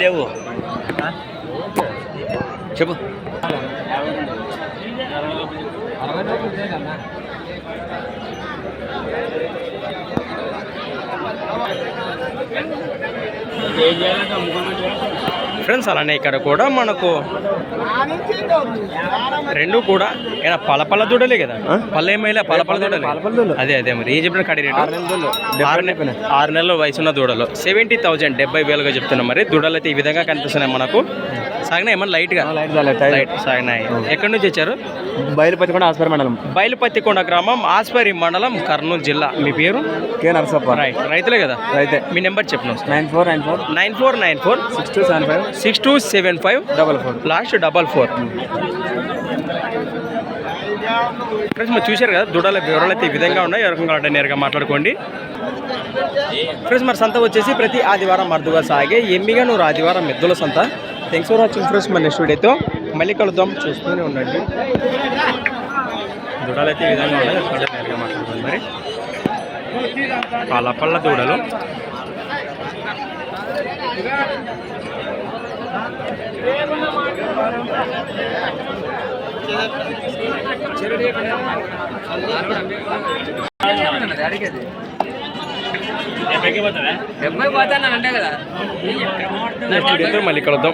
లేవు చెప్పు ఫ్రెండ్స్ అలానే ఇక్కడ కూడా మనకు రెండు కూడా. ఏనా పల పల దూడలే కదా? పళ్ళ ఏమైనా పల పల దూడలే. అదే అదే మరి. ఏం చెప్పిన కడి ఆరు నెలల వయసున్న దూడలు. సెవెంటీ థౌజండ్ డెబ్బై వేలుగా చెప్తున్నాం మరి. దూడలు అయితే ఈ విధంగా కనిపిస్తున్నాయి మనకు. సాగినాయి ఏమన్నా లైట్గా? లైట్ సాగినాయి ఎక్కడి నుంచి వచ్చారు? బయలుపతి కూడా హాస్పిటల్ మండలం. బయలుపత్తికొండ గ్రామం ఆస్పరి మండలం కర్నూలు జిల్లా. మీ పేరు? కే. నరసప్ప. రైట్. రైతులే కదా? అయితే మీ నెంబర్ చెప్పను nine four nine four. Nine four nine four. Six two seven five. Six two seven five. Double four. Last double four. Friends మీరు చూశారు కదా దుడల వివరాలు అయితే ఈ విధంగా ఉన్నాయి. ఎవరికం కావాలంటే నేరుగా మాట్లాడుకోండి. ఫ్రెండ్స్ మరి సంత వచ్చేసి ప్రతి ఆదివారం అరుదుగా సాగే ఎమ్మిగనూరు ఆదివారం మెద్దుల సంత. థ్యాంక్స్ ఫర్ వాచింగ్ ఫ్రెండ్స్ మన నెక్స్ట్ వీడియోతో మళ్ళీ కలుద్దాం. చూస్తూనే ఉండండి. దుడలు అయితే ఈ విధంగా ఉన్నాయి. నేరుగా మాట్లాడుకోండి మరి. పళ్ళ పళ్ళ దూడలు. నెక్స్ట్ వీడియోతో మళ్ళీ కలుద్దాం.